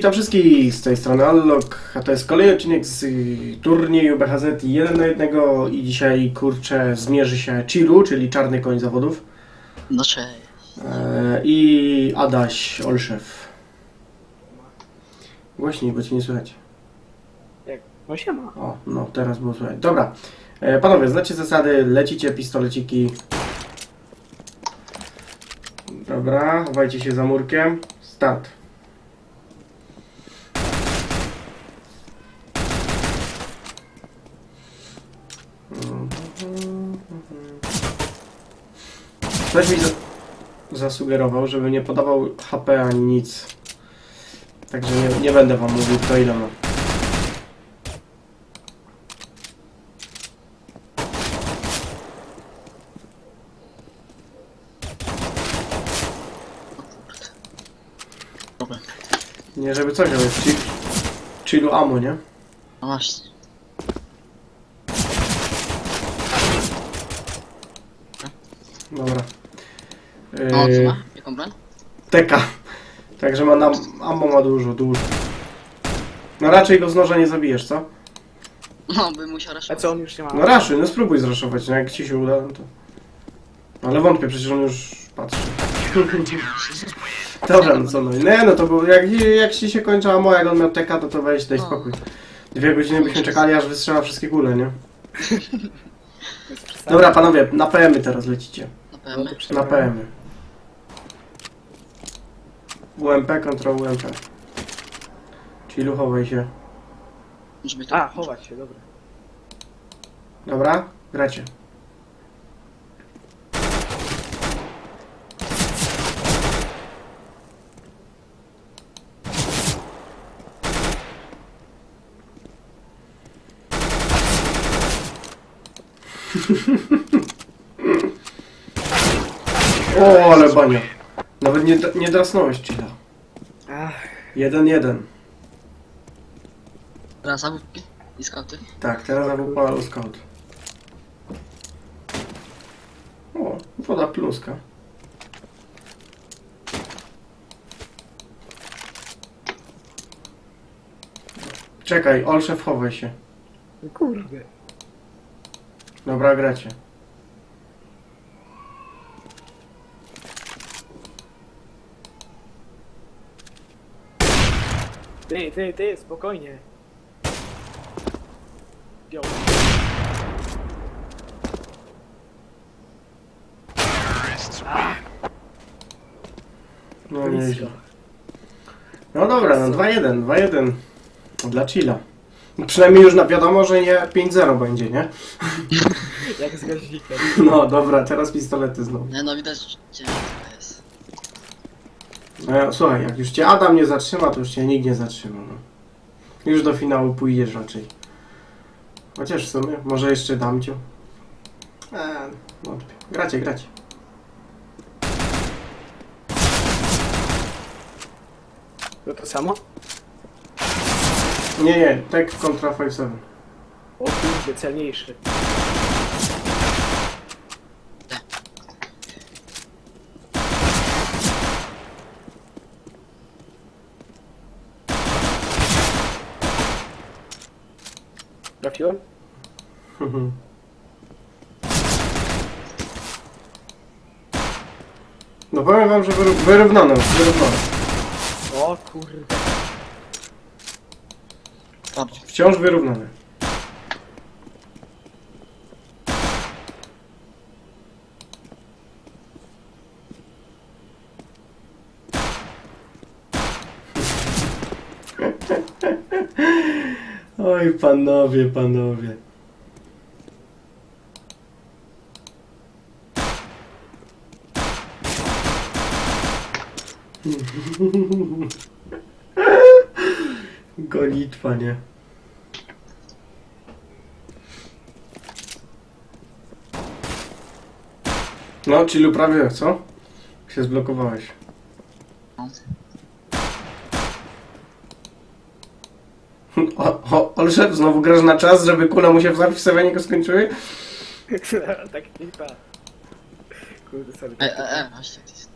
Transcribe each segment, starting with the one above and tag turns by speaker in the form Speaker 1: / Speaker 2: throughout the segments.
Speaker 1: witam wszystkich z tej strony Allok, a to jest kolejny odcinek z turnieju BHZ 1 na 1 i dzisiaj kurczę zmierzy się Chilu, czyli czarny koń zawodów
Speaker 2: No cześć.
Speaker 1: e, i Adaś Olszew. Głośniej, bo cię nie słychać.
Speaker 3: Jak? No siema.
Speaker 1: O, no teraz było słychać. Dobra, e, panowie, znacie zasady, lecicie pistoleciki. Dobra, chowajcie się za murkiem. Start. Ktoś mi za zasugerował, żeby nie podawał HP ani nic. Także nie, nie będę wam mówił kto ile ma.
Speaker 2: Dobra.
Speaker 1: Nie, żeby coś, ale chill, chillu ammo, nie?
Speaker 2: No właśnie.
Speaker 1: Dobra.
Speaker 2: No co
Speaker 1: Yy,
Speaker 2: ma? Jaką broń?
Speaker 1: teka. Także ma nam, ammo ma dużo, dużo. No raczej go z noża nie zabijesz, co?
Speaker 2: No, by musiał
Speaker 3: A
Speaker 2: raszować.
Speaker 3: co on już nie ma?
Speaker 1: No raszuj, no spróbuj zraszować, no jak ci się uda, no to... Ale wątpię, przecież on już patrzy. Dobra, no co no. Nie, no to było, jak, jak ci się kończy ammo, jak on miał teka, to to weź, daj
Speaker 2: No.
Speaker 1: spokój. Dwie godziny byśmy czekali, aż wystrzela wszystkie kule, nie? Dobra, panowie, na PM-y teraz lecicie.
Speaker 2: Na
Speaker 3: No to
Speaker 1: Na. PM-y. UMP, kontrol UMP. Czyli chowaj się.
Speaker 2: Może być tak.
Speaker 3: A, chować się, dobra.
Speaker 1: Dobra? Gracie. o, ale bania. Nawet nie, nie drasnąłeś, Chila.
Speaker 3: Ach,
Speaker 1: Jeden, jeden.
Speaker 2: Teraz zabawki i skauty.
Speaker 1: Tak, teraz AWP scout. O, woda pluska. Czekaj, Olszew chowaj się.
Speaker 3: kurde.
Speaker 1: Dobra, gracie.
Speaker 3: Ty, ty, ty, spokojnie. Yo.
Speaker 1: No
Speaker 3: Blisko.
Speaker 1: nieźle. No dobra, no 2-1, 2-1. Dla Chilla. Przynajmniej już na wiadomo, że nie 5-0 będzie, nie?
Speaker 3: Jak z gaźnikiem.
Speaker 1: No dobra, teraz pistolety znowu.
Speaker 2: Nie no, widać, gdzie
Speaker 1: No, ja- słuchaj, jak już cię Adam nie zatrzyma, to już cię nikt nie zatrzyma. No. Już do finału pójdziesz raczej. Chociaż w sumie, może jeszcze dam cię. Eee, wątpię. Gracie, gracie.
Speaker 3: To to samo?
Speaker 1: Nie, nie, tek kontra 5-7.
Speaker 3: O celniejszy. Trafiłem?
Speaker 1: No powiem wam, że wyr- wyrównane, wyrównane.
Speaker 3: O kurde.
Speaker 1: Wciąż wyrównane. Oj, panowie, panowie. Gonitwa, nie? No, Cilu prawie, co? Się zblokowałeś. O, o, Olszef, znowu grasz na czas, żeby kule mu się w zapisywanie go skończyły?
Speaker 3: tak nie pa. Kurde, sorry.
Speaker 2: E, e, e, właśnie. to jest-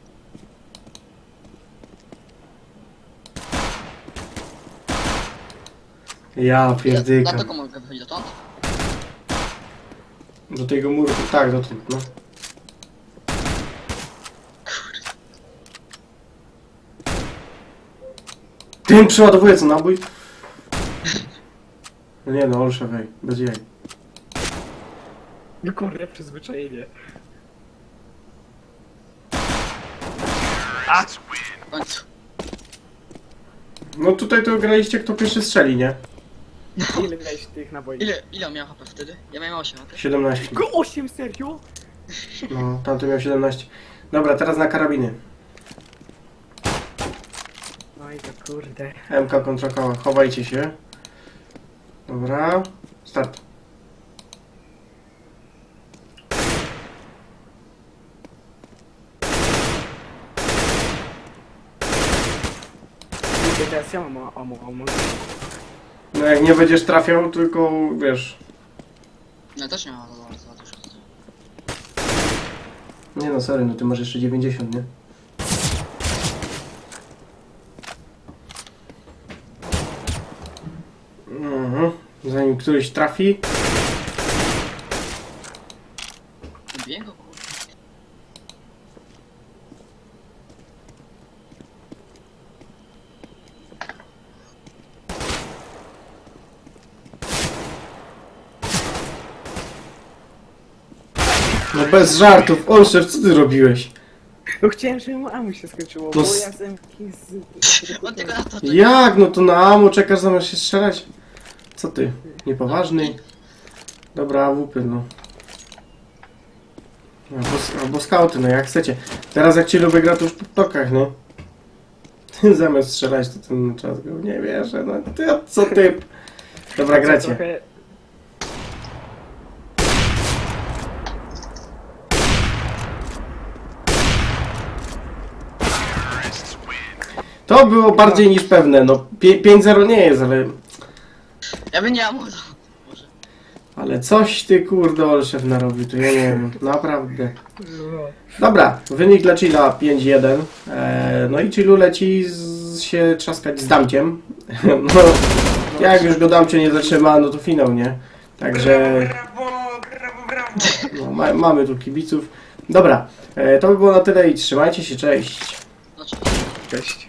Speaker 1: Ja
Speaker 2: Na
Speaker 1: pierdyka.
Speaker 2: taką mogę wychodzić dotąd?
Speaker 1: Do tego muru, tak, dotąd, no. Tym przeładowuję co nabój? No nie no, Olsza, wej, bez jaj.
Speaker 3: No kurde, przyzwyczajenie.
Speaker 2: Końcu.
Speaker 1: No tutaj to graliście kto pierwszy strzeli, nie?
Speaker 3: Ile miałeś tych naboi?
Speaker 2: Ile, ile miał HP wtedy? Ja miałem 8, a ty?
Speaker 1: 17.
Speaker 3: Tylko 8, serio?
Speaker 1: No, tamty miał 17. Dobra, teraz na karabiny.
Speaker 3: No i to kurde.
Speaker 1: MK kontra koła, chowajcie się. Dobra, start.
Speaker 3: Teraz ja mam.
Speaker 1: No jak nie będziesz trafiał, tylko wiesz...
Speaker 2: Też nie mam za dużo.
Speaker 1: Nie no, sorry, no ty masz jeszcze 90, nie? Zanim któryś trafi,
Speaker 2: kurde.
Speaker 1: no bez żartów, Olszew, co ty robiłeś?
Speaker 3: No chciałem, żeby mu amo się skończyło,
Speaker 1: No
Speaker 3: bo
Speaker 1: s-
Speaker 3: ja MK z...
Speaker 2: On tylko na to czeka.
Speaker 1: Jak? No to na amo czekasz zamiast się strzelać? Co ty? Niepoważny? Dobra, AWP, no. Albo, albo skauty, no jak chcecie. Teraz jak ci lubię gra, to już po tokach, no. Zamiast strzelać, to ten czas go nie wierzę, no. Ty, co ty? Dobra, gracie.
Speaker 3: Trochę...
Speaker 1: To było bardziej niż pewne, no. Pie- 5-0 nie jest, ale...
Speaker 2: Ja bym nie miał może. Może.
Speaker 1: Ale coś ty, kurde, Olszew narobił, to ja nie wiem. Naprawdę. Dobra, wynik dla Chilla 5-1. Eee, no i Chillu leci z, się trzaskać z Damciem. No, jak już go Damcie nie zatrzyma, no to finał, nie? Także no, ma, mamy tu kibiców. Dobra, e, to by było na tyle i trzymajcie się, cześć.
Speaker 2: Znaczy,
Speaker 3: Cześć.